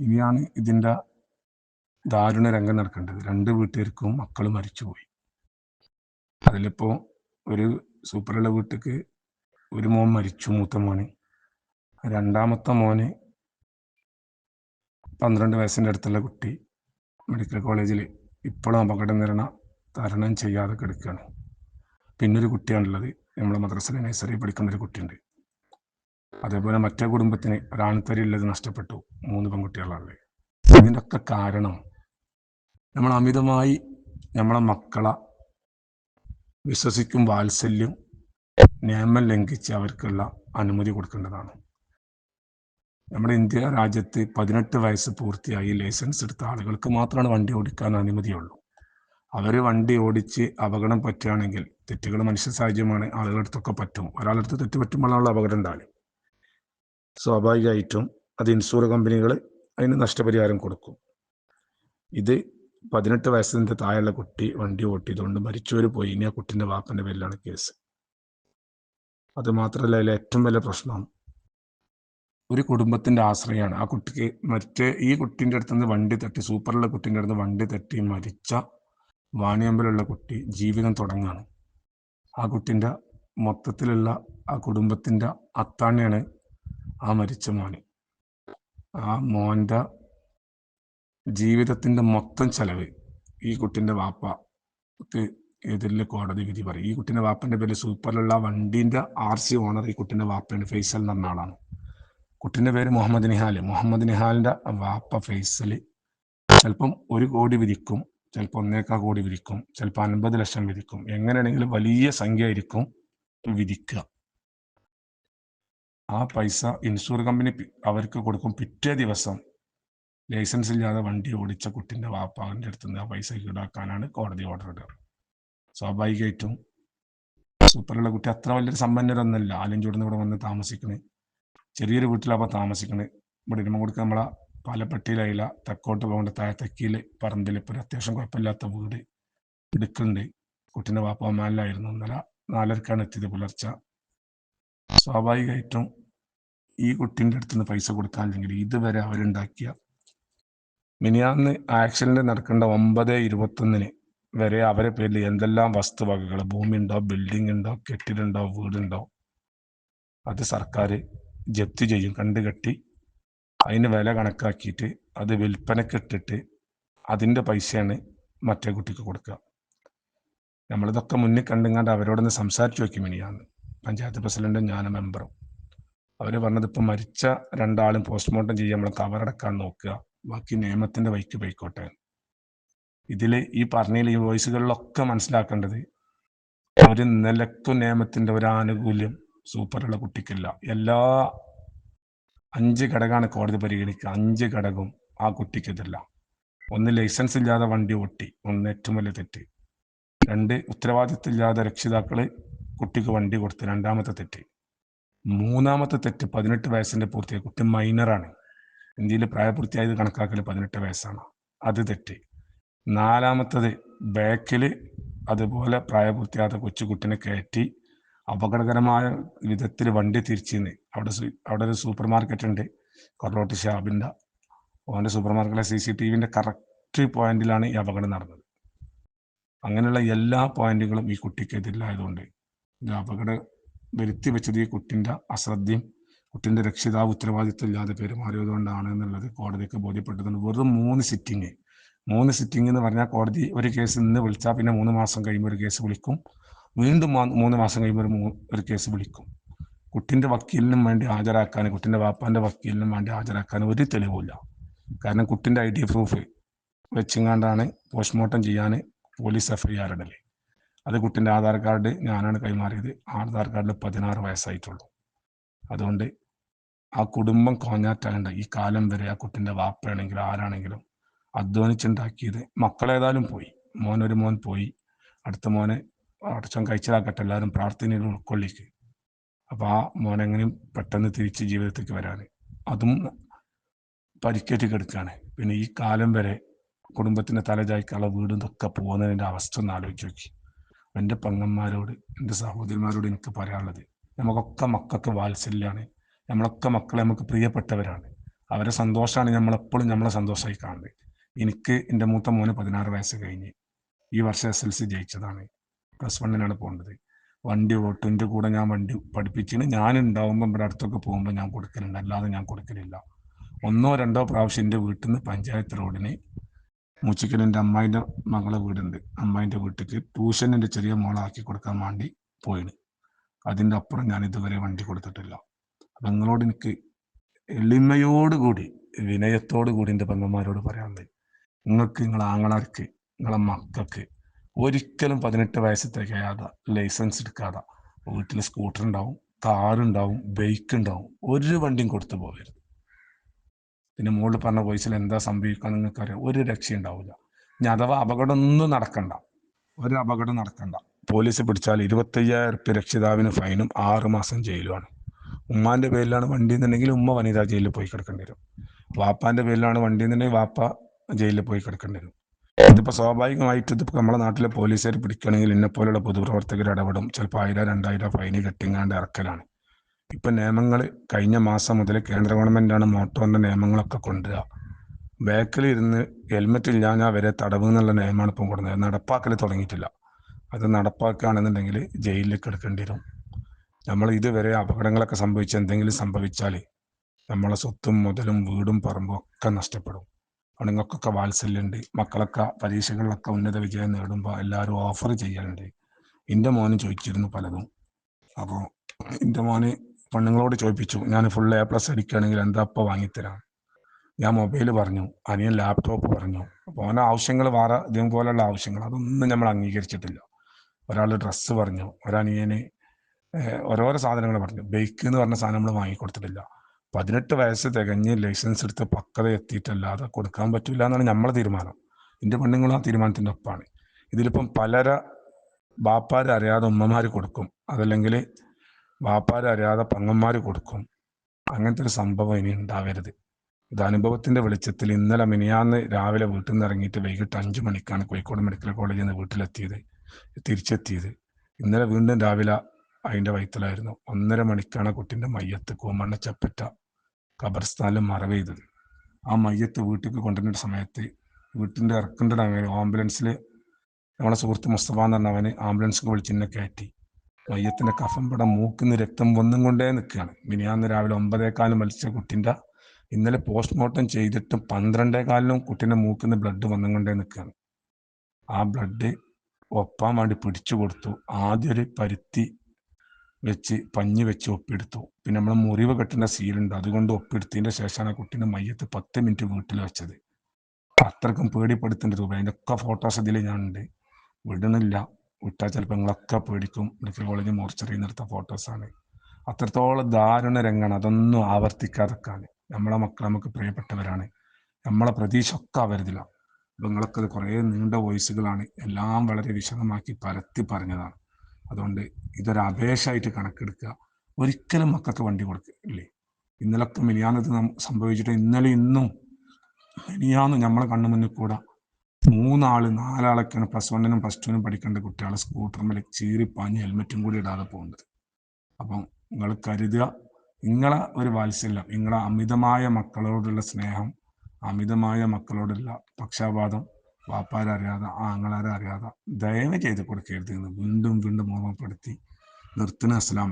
ഇനിയാണ് ഇതിന്റെ ദാരുണ രംഗം നടക്കേണ്ടത്. രണ്ട് വീട്ടുകാർക്കും മക്കൾ മരിച്ചുപോയി. അതിലിപ്പോൾ ഒരു സൂപ്പറുള്ള വീട്ടിക്ക് ഒരു മോൻ മരിച്ചു മൂത്ത മോന്. രണ്ടാമത്തെ മോന് പന്ത്രണ്ട് വയസ്സിന്റെ അടുത്തുള്ള കുട്ടി മെഡിക്കൽ കോളേജിൽ ഇപ്പോഴും അപകട നിരണ തരണം ചെയ്യാതെ കിടക്കുകയാണ് പിന്നൊരു കുട്ടിയാണുള്ളത്. നമ്മളെ മദ്രസയിലെ നഴ്സറി പഠിക്കുന്ന ഒരു കുട്ടിയുണ്ട്. അതേപോലെ മറ്റേ കുടുംബത്തിന് ഒരാൺതരി ഉള്ളത് നഷ്ടപ്പെട്ടു മൂന്ന് പെൺകുട്ടികളാണ്. ഇതിന്റെ ഒക്കെ കാരണം നമ്മൾ അമിതമായി നമ്മളെ മക്കളെ വിശ്വസിക്കും വാത്സല്യം നിയമം ലംഘിച്ച് അവർക്കുള്ള അനുമതി കൊടുക്കേണ്ടതാണ്. നമ്മുടെ ഇന്ത്യ രാജ്യത്ത് പതിനെട്ട് വയസ്സ് പൂർത്തിയായി ലൈസൻസ് എടുത്ത ആളുകൾക്ക് മാത്രമാണ് വണ്ടി ഓടിക്കാൻ അനുമതിയുള്ളൂ. അവർ വണ്ടി ഓടിച്ച് അപകടം പറ്റുകയാണെങ്കിൽ തെറ്റുകൾ മനുഷ്യ സാഹചര്യമാണ് ആളുകളടുത്തൊക്കെ പറ്റും. ഒരാളടുത്ത് തെറ്റ് പറ്റുമ്പോഴാണല്ലോ അപകടം ഉണ്ടാകും സ്വാഭാവികമായിട്ടും അത് ഇൻഷുർ കമ്പനികൾ അതിന് നഷ്ടപരിഹാരം കൊടുക്കും. ഇത് പതിനെട്ട് വയസ്സിന്റെ താഴെയുള്ള കുട്ടി വണ്ടി ഓട്ടിയതുകൊണ്ട് മരിച്ചവർ പോയി. ഇനി ആ കുട്ടിന്റെ വാപ്പന്റെ പേരിലാണ് കേസ്. അത് മാത്രമല്ല അതിലെ ഏറ്റവും വലിയ പ്രശ്നം ഒരു കുടുംബത്തിന്റെ ആശ്രയമാണ്. ആ കുട്ടിക്ക് മറ്റേ ഈ കുട്ടീന്റെ അടുത്ത് നിന്ന് വണ്ടി തട്ടി സൂപ്പറുള്ള കുട്ടീന്റെ അടുത്ത് വണ്ടി തട്ടി മരിച്ച വാണിയമ്പലുള്ള കുട്ടി ജീവിതം തുടങ്ങാണ്. ആ കുട്ടിന്റെ മൊത്തത്തിലുള്ള ആ കുടുംബത്തിന്റെ അത്താണിയാണ് ആ മരിച്ച മോന്. ആ മോന്റെ ജീവിതത്തിന്റെ മൊത്തം ചെലവ് ഈ കുട്ടിന്റെ വാപ്പക്ക് എതിരിൽ കോടതി വിധി പറയും. ഈ കുട്ടിന്റെ വാപ്പന്റെ പേര് സൂപ്പറിലുള്ള വണ്ടീന്റെ ആർ സി ഓണർ ഈ കുട്ടിന്റെ വാപ്പയാണ് ഫൈസൽ എന്ന് ആളാണ്. കുട്ടിന്റെ പേര് മുഹമ്മദ് നിഹാൽ. മുഹമ്മദ് നിഹാലിന്റെ വാപ്പ ഫൈസൽ. ചിലപ്പം ഒരു കോടി വിധിക്കും ചിലപ്പോൾ ഒന്നേക്കാ കോടി വിധിക്കും ചിലപ്പോൾ അൻപത് ലക്ഷം വിധിക്കും. എങ്ങനെയാണെങ്കിലും വലിയ സംഖ്യ ആയിരിക്കും വിധിക്കുക. ആ പൈസ ഇൻഷുർ കമ്പനി അവർക്ക് കൊടുക്കും. പിറ്റേ ദിവസം ലൈസൻസ് ഇല്ലാതെ വണ്ടി ഓടിച്ച കുട്ടിന്റെ വാപ്പാവിന്റെ അടുത്ത് നിന്ന് ആ പൈസ ഈടാക്കാനാണ് കോടതി ഓർഡർ ഇടുക. സ്വാഭാവികമായിട്ടും സൂപ്പറുള്ള കുട്ടി അത്ര വലിയൊരു സമ്പന്നരൊന്നല്ല ആലഞ്ചൂടുന്ന് ഇവിടെ വന്ന് താമസിക്കണേ. ചെറിയൊരു വീട്ടിലാണ് താമസിക്കണേ. ഇവിടെ ഇരുമ കൊടുക്കുക നമ്മളെ പാലപ്പെട്ടിയിലായില്ല തെക്കോട്ട് പോകേണ്ട താഴെ തെക്കിയിൽ പറമ്പിൽ ഇപ്പോൾ ഒരു അത്യാവശ്യം കുഴപ്പമില്ലാത്ത വീട് എടുക്കുന്നുണ്ട്. കുട്ടീന്റെ വാപ്പ അമ്മാലായിരുന്നു ഇന്നലെ നാലരക്കാണ് എത്തിയത് പുലർച്ചെ. സ്വാഭാവികമായിട്ടും ഈ കുട്ടീന്റെ അടുത്ത് നിന്ന് പൈസ അല്ലെങ്കിൽ ഇതുവരെ അവരുണ്ടാക്കിയ മിനിയാന്ന് ആക്സിഡന്റ് നടക്കേണ്ട ഒമ്പത് ഇരുപത്തൊന്നിന് വരെ അവരെ പേരിൽ എന്തെല്ലാം വസ്തുവകകൾ ഭൂമി ഉണ്ടോ ബിൽഡിംഗ് ഉണ്ടോ കെട്ടിടുണ്ടോ വീടുണ്ടോ അത് സർക്കാർ ജപ്തി ചെയ്യും കണ്ടുകെട്ടി അതിന് വില കണക്കാക്കിയിട്ട് അത് വിൽപ്പനക്കിട്ടിട്ട് അതിന്റെ പൈസയാണ് മറ്റേ കുട്ടിക്ക് കൊടുക്കുക. നമ്മളിതൊക്കെ മുന്നിൽ കണ്ടുങ്ങാണ്ട് അവരോടൊന്ന് സംസാരിച്ചു നോക്കി മിനിയാന്ന്. പഞ്ചായത്ത് പ്രസിഡന്റും ഞാനും മെമ്പറും. അവർ പറഞ്ഞത് ഇപ്പം മരിച്ച രണ്ടാളും പോസ്റ്റ്മോർട്ടം ചെയ്യാൻ നമ്മൾ കവറടക്കാൻ നോക്കുക. ബാക്കി നിയമത്തിന്റെ വൈക്ക് പോയിക്കോട്ടെ. ഇതിൽ ഈ പറഞ്ഞതിൽ ഈ വോയിസുകളിലൊക്കെ മനസ്സിലാക്കേണ്ടത് ഒരു നിലക്കും നിയമത്തിന്റെ ഒരു ആനുകൂല്യം സൂപ്പറുള്ള കുട്ടിക്കില്ല. എല്ലാ അഞ്ച് ഘടകമാണ് കോടതി പരിഗണിക്കുക. അഞ്ച് ഘടകം ആ കുട്ടിക്കെതിരല്ല. ഒന്ന് ലൈസൻസ് ഇല്ലാതെ വണ്ടി ഓട്ടി. ഒന്ന് ഏറ്റവും വലിയ തെറ്റ്. രണ്ട് ഉത്തരവാദിത്തമില്ലാതെ രക്ഷിതാക്കൾ കുട്ടിക്ക് വണ്ടി കൊടുത്ത്. രണ്ടാമത്തെ തെറ്റ്. മൂന്നാമത്തെ തെറ്റ് പതിനെട്ട് വയസ്സിന്റെ പൂർത്തിയായ കുട്ടി മൈനറാണ് ഇന്ത്യയിൽ പ്രായപൂർത്തിയായത് കണക്കാക്കൽ പതിനെട്ട് വയസ്സാണ്. അത് തെറ്റ്. നാലാമത്തത് ബാക്കിൽ അതുപോലെ പ്രായപൂർത്തിയാത്ത കൊച്ചുകുട്ടിനെ കയറ്റി അപകടകരമായ വിധത്തിൽ വണ്ടി തിരിച്ചിന്ന്. അവിടെ അവിടെ ഒരു സൂപ്പർ മാർക്കറ്റ് ഉണ്ട്. കൊറോട്ട് ഷാബിന്റെ ഓന്റെ സൂപ്പർ മാർക്കറ്റിലെ സി സി ടി വിന്റെ കറക്റ്റ് പോയിന്റിലാണ് ഈ അപകടം നടന്നത്. അങ്ങനെയുള്ള എല്ലാ പോയിന്റുകളും ഈ കുട്ടിക്കെതിരിലായതുകൊണ്ട് ഇത് അപകടം വരുത്തി വെച്ചത് ഈ കുട്ടിന്റെ അശ്രദ്ധയും കുട്ടിന്റെ രക്ഷിതാവ് ഉത്തരവാദിത്വം ഇല്ലാതെ പെരുമാറിയതുകൊണ്ടാണ് എന്നുള്ളത് കോടതിക്ക് ബോധ്യപ്പെട്ടതുകൊണ്ട് വെറും മൂന്ന് സിറ്റിങ് മൂന്ന് സിറ്റിംഗ് എന്ന് പറഞ്ഞാൽ കോടതി ഒരു കേസ് ഇന്ന് വിളിച്ചാൽ പിന്നെ മൂന്ന് മാസം കഴിയുമ്പോൾ ഒരു കേസ് വിളിക്കും. വീണ്ടും മൂന്ന് മാസം കഴിയുമ്പോൾ ഒരു ഒരു കേസ് വിളിക്കും. കുട്ടിന്റെ വക്കീലിനും വേണ്ടി ഹാജരാക്കാൻ കുട്ടിന്റെ വാപ്പാന്റെ വക്കീലിനും വേണ്ടി ഹാജരാക്കാൻ ഒരു തെളിവുമില്ല. കാരണം കുട്ടിന്റെ ഐ ഡി പ്രൂഫ് വെച്ചിങ്ങാണ്ടാണ് പോസ്റ്റ്മോർട്ടം ചെയ്യാൻ പോലീസ് എഫ് ഐ ആർ ഇടൽ. അത് കുട്ടിന്റെ ആധാർ കാർഡ് ഞാനാണ് കൈമാറിയത്. ആധാർ കാർഡിൽ പതിനാറ് വയസ്സായിട്ടുള്ളൂ. അതുകൊണ്ട് ആ കുടുംബം കോഞ്ഞാറ്റാകേണ്ട. ഈ കാലം വരെ ആ കുട്ടിന്റെ വാപ്പയാണെങ്കിലും ആരാണെങ്കിലും അധ്വാനിച്ചുണ്ടാക്കിയത് മക്കളേതായാലും പോയി. മോനൊരു മോൻ പോയി. അടുത്ത മോനെ അടച്ചം കഴിച്ചതാക്കട്ടെ എല്ലാവരും പ്രാർത്ഥനയിൽ ഉൾക്കൊള്ളിക്ക്. അപ്പം ആ മോനെങ്ങനെയും പെട്ടെന്ന് തിരിച്ച് ജീവിതത്തിലേക്ക് വരാൻ അതും പരിക്കേറ്റ് കിടക്കുകയാണ് പിന്നെ ഈ കാലം വരെ കുടുംബത്തിന്റെ തലചായ്ക്കുള്ള വീടും ഇതൊക്കെ പോകുന്നതിന്റെ അവസ്ഥ ഒന്ന് ആലോചിച്ച് നോക്കി. എന്റെ പെങ്ങന്മാരോട് എന്റെ സഹോദരിമാരോട് എനിക്ക് പറയാനുള്ളത് നമുക്കൊക്കെ മക്കൾക്ക് വാത്സല്യമാണ് നമ്മളൊക്കെ മക്കളെ നമുക്ക് പ്രിയപ്പെട്ടവരാണ്. അവരെ സന്തോഷമാണ് നമ്മളെപ്പോഴും നമ്മളെ സന്തോഷമായി കാണുന്നത്. എനിക്ക് എന്റെ മൂത്ത മോന് പതിനാറ് വയസ്സ് കഴിഞ്ഞ് ഈ വർഷം എസ് എൽ സി ജയിച്ചതാണ്. പ്ലസ് വണ്ണിനാണ് പോകേണ്ടത്. വണ്ടി ഓട്ടിന്റെ കൂടെ ഞാൻ വണ്ടി പഠിപ്പിച്ചിന് ഞാൻ ഉണ്ടാവുമ്പോൾ ഇവിടെ അടുത്തൊക്കെ പോകുമ്പോൾ ഞാൻ കൊടുക്കലുണ്ട്. അല്ലാതെ ഞാൻ കൊടുക്കലില്ല. ഒന്നോ രണ്ടോ പ്രാവശ്യം എന്റെ വീട്ടിൽ നിന്ന് പഞ്ചായത്ത് റോഡിന് മൂച്ചിക്കൽ എന്റെ അമ്മായിന്റെ മകളെ വീടുണ്ട്. അമ്മായിന്റെ വീട്ടിലേക്ക് ട്യൂഷനിന്റെ ചെറിയ മോളാക്കി കൊടുക്കാൻ വേണ്ടി പോയിന്. അതിന്റെ അപ്പുറം ഞാൻ ഇതുവരെ വണ്ടി കൊടുത്തിട്ടില്ല. അപ്പം നിങ്ങളോട് എനിക്ക് എളിമയോടുകൂടി വിനയത്തോടു കൂടി എന്റെ പെങ്ങന്മാരോട് പറയാനുണ്ട് നിങ്ങൾക്ക് നിങ്ങളെ ആങ്ങളാർക്ക് നിങ്ങളെ മക്കൾക്ക് ഒരിക്കലും പതിനെട്ട് വയസ്സ് തികയാതെ ലൈസൻസ് എടുക്കാതെ വീട്ടിൽ സ്കൂട്ടർ ഉണ്ടാവും കാറുണ്ടാവും ബൈക്ക് ഉണ്ടാവും ഒരു വണ്ടിയും കൊടുത്തു പോകരുത്. പിന്നെ മോൾ പറഞ്ഞ വോയിസിൽ എന്താ സംഭവിക്കുക നിങ്ങൾക്ക് അറിയാം ഒരു രക്ഷയുണ്ടാവില്ല ഇനി അഥവാ അപകടം ഒന്നും നടക്കണ്ട. ഒരു അപകടം നടക്കണ്ട. പോലീസ് പിടിച്ചാൽ ഇരുപത്തയ്യായിരം റുപ്യ രക്ഷിതാവിന് ഫൈനും ആറ് മാസം ജയിലുമാണ് ഉമ്മാന്റെ പേരിലാണ് വണ്ടി എന്നുണ്ടെങ്കിൽ ഉമ്മ വനിതാ ജയിലിൽ പോയി കിടക്കേണ്ടി വരും. വാപ്പാന്റെ പേരിലാണ് വണ്ടി എന്നുണ്ടെങ്കിൽ വാപ്പ ജയിലിൽ പോയി കിടക്കേണ്ടി വരും. ഇതിപ്പോ സ്വാഭാവികമായിട്ട് ഇതിപ്പോ നമ്മുടെ നാട്ടിലെ പോലീസുകാർ പിടിക്കണമെങ്കിൽ ഇന്നെപ്പോലുള്ള പൊതുപ്രവർത്തകർ ഇടപെടും. ചിലപ്പോൾ ആയിരം രണ്ടായിരം ഫൈന് കെട്ടിങ്ങാണ്ട് ഇറക്കലാണ്. ഇപ്പൊ നിയമങ്ങൾ കഴിഞ്ഞ മാസം മുതൽ കേന്ദ്ര ഗവൺമെന്റാണ് മോട്ടോറിന്റെ നിയമങ്ങളൊക്കെ കൊണ്ടുവരിക. ബാക്കിൽ ഇരുന്ന് ഹെൽമെറ്റ് ഇല്ലാഞ്ഞാൽ വരെ തടവ് എന്നുള്ള നിയമമാണ് ഇപ്പം കൊടുക്കുന്നത് നടപ്പാക്കൽ തുടങ്ങിയിട്ടില്ല. അത് നടപ്പാക്കുകയാണെന്നുണ്ടെങ്കിൽ ജയിലിലേക്ക് എടുക്കേണ്ടി വരും. നമ്മൾ ഇതുവരെ അപകടങ്ങളൊക്കെ സംഭവിച്ച് എന്തെങ്കിലും സംഭവിച്ചാൽ നമ്മളെ സ്വത്തും മുതലും വീടും പറമ്പും ഒക്കെ നഷ്ടപ്പെടും. പെണ്ണുങ്ങൾക്കൊക്കെ വാത്സല്യമുണ്ട് മക്കളൊക്കെ പരീക്ഷകളിലൊക്കെ ഉന്നത വിജയം നേടുമ്പോൾ എല്ലാവരും ഓഫർ ചെയ്യാറുണ്ട് എന്റെ മോന് ചോദിച്ചിരുന്നു പലതും. അപ്പോൾ എന്റെ മോന് പെണ്ണുങ്ങളോട് ചോദിപ്പിച്ചു ഞാൻ ഫുൾ എ പ്ലസ് അടിക്കുകയാണെങ്കിൽ എന്താ അപ്പം വാങ്ങിത്തരാം? ഞാൻ മൊബൈൽ പറഞ്ഞു അനിയൻ ലാപ്ടോപ്പ് പറഞ്ഞു. അപ്പോൾ അവന്റെ ആവശ്യങ്ങൾ വേറെ ഇതേ പോലെയുള്ള ആവശ്യങ്ങൾ അതൊന്നും നമ്മൾ അംഗീകരിച്ചിട്ടില്ല. ഒരാൾ ഡ്രസ്സ് പറഞ്ഞു ഒരനിയന് ഓരോരോ സാധനങ്ങൾ പറഞ്ഞു. ബൈക്ക് എന്ന് പറഞ്ഞ സാധനം നമ്മൾ വാങ്ങിക്കൊടുത്തിട്ടില്ല. പതിനെട്ട് വയസ്സ് തികഞ്ഞ് ലൈസൻസ് എടുത്ത് പക്വത എത്തിയിട്ടല്ലാതെ കൊടുക്കാൻ പറ്റില്ല എന്നാണ് നമ്മളെ തീരുമാനം. എന്റെ പെണ്ണുങ്ങളും ആ തീരുമാനത്തിന്റെ ഒപ്പാണ്. ഇതിലിപ്പം പലര ബാപ്പാര് അറിയാതെ ഉമ്മമാർ കൊടുക്കും. അതല്ലെങ്കിൽ ബാപ്പാര് അറിയാതെ പങ്ങന്മാർ കൊടുക്കും. അങ്ങനത്തെ ഒരു സംഭവം ഇനി ഉണ്ടാവരുത്. ഇത് അനുഭവത്തിന്റെ വെളിച്ചത്തിൽ ഇന്നലെ മിനിയാന്ന് രാവിലെ വീട്ടിൽ നിന്ന് ഇറങ്ങിയിട്ട് വൈകിട്ട് അഞ്ചു മണിക്കാണ് കോഴിക്കോട് മെഡിക്കൽ കോളേജിൽ നിന്ന് വീട്ടിലെത്തിയത്. തിരിച്ചെത്തിയത്. ഇന്നലെ വീണ്ടും രാവിലെ അതിന്റെ വയറ്റിലായിരുന്നു ഒന്നര മണിക്കാണ് കുട്ടിന്റെ മയ്യത്ത് കൂമണ്ണ ചപ്പറ്റ ഖബർസ്ഥാനിൽ മറവ് ചെയ്തത് ആ മയ്യത്ത് വീട്ടിലേക്ക് കൊണ്ടുവരുന്ന സമയത്ത് വീട്ടിന്റെ ഇറക്കേണ്ടത് അങ്ങനെ ആംബുലൻസിൽ നമ്മളെ സുഹൃത്ത് മുസ്തഫ എന്ന് പറഞ്ഞവന് ആംബുലൻസ് വിളിച്ചിന്നെ കയറ്റി. മയ്യത്തിന്റെ കഫംപടം മൂക്കുന്ന രക്തം വന്നും കൊണ്ടേ നിൽക്കുകയാണ്. മിനിയാന്ന് രാവിലെ ഒമ്പതേക്കാലം മത്സ്യ കുട്ടിന്റെ ഇന്നലെ പോസ്റ്റ്മോർട്ടം ചെയ്തിട്ടും പന്ത്രണ്ടേകാലിലും കുട്ടീന്റെ മൂക്കുന്ന ബ്ലഡ് വന്നും കൊണ്ടേ നിൽക്കുകയാണ്. ആ ബ്ലഡ് ഒപ്പാൻ വേണ്ടി പിടിച്ചു കൊടുത്തു. ആദ്യം ഒരു പരുത്തി വെച്ച് പഞ്ഞി വെച്ച് ഒപ്പിയെടുത്തു. പിന്നെ നമ്മൾ മുറിവ് കെട്ടുന്ന സീലുണ്ട് അതുകൊണ്ട് ഒപ്പിയെടുത്തതിന്റെ ശേഷമാണ് ആ കുട്ടീന്റെ മയ്യത്ത് പത്ത് മിനിറ്റ് വീട്ടിൽ വെച്ചത്. അത്രക്കും പേടിപ്പെടുത്തേണ്ട രൂപ അതിന്റെ ഒക്കെ ഫോട്ടോസ് ഇതിൽ ഞാനുണ്ട്. വിടണില്ല. വിട്ടാൽ ചിലപ്പോൾ പേടിക്കും. മെഡിക്കൽ കോളേജ് മോർച്ചറിയിൽ നിന്നെടുത്ത ഫോട്ടോസാണ് അത്രത്തോളം ദാരുണ രംഗമാണ്. അതൊന്നും ആവർത്തിക്കാതെക്കാൻ നമ്മളെ മക്കൾ നമുക്ക് പ്രിയപ്പെട്ടവരാണ്. നമ്മളെ പ്രതീക്ഷ ഒക്കെ അവരുതില്ല അപ്പം നിങ്ങളൊക്കെ കുറേ നീണ്ട വോയിസുകളാണ്. എല്ലാം വളരെ വിശദമാക്കി പരത്തി പറഞ്ഞതാണ്. അതുകൊണ്ട് ഇതൊരു അപേക്ഷയായിട്ട് കണക്കെടുക്കുക. ഒരിക്കലും മക്കൾക്ക് വണ്ടി കൊടുക്കില്ലേ ഇന്നലൊക്കെ മിനിയാന്നത് സംഭവിച്ചിട്ട് ഇന്നലെ ഇന്നും മിനിയാന്ന് നമ്മളെ കണ്ണു മുന്നിൽ കൂടെ. മൂന്നാൾ നാലാളൊക്കെയാണ് പ്ലസ് വണ്ണിനും പ്ലസ് ടുവിനും പഠിക്കേണ്ട കുട്ടികളെ സ്കൂട്ടറിൽ ചീറിപ്പാഞ്ഞ് ഹെൽമെറ്റും കൂടി ഇടാതെ പോകുന്നത് അപ്പം നിങ്ങൾ കരുതുക നിങ്ങളെ ഒരു വാത്സല്യം നിങ്ങളെ അമിതമായ മക്കളോടുള്ള സ്നേഹം അമിതമായ മക്കളോടുള്ള പക്ഷാപാതം വാപ്പാരറിയാതെ ആങ്ങളാരറിയാതെ ദയവ് ചെയ്ത് കൊടുക്കരുത് വീണ്ടും വീണ്ടും ഓർമ്മപ്പെടുത്തി നിർത്തുന്ന. അസ്ലാം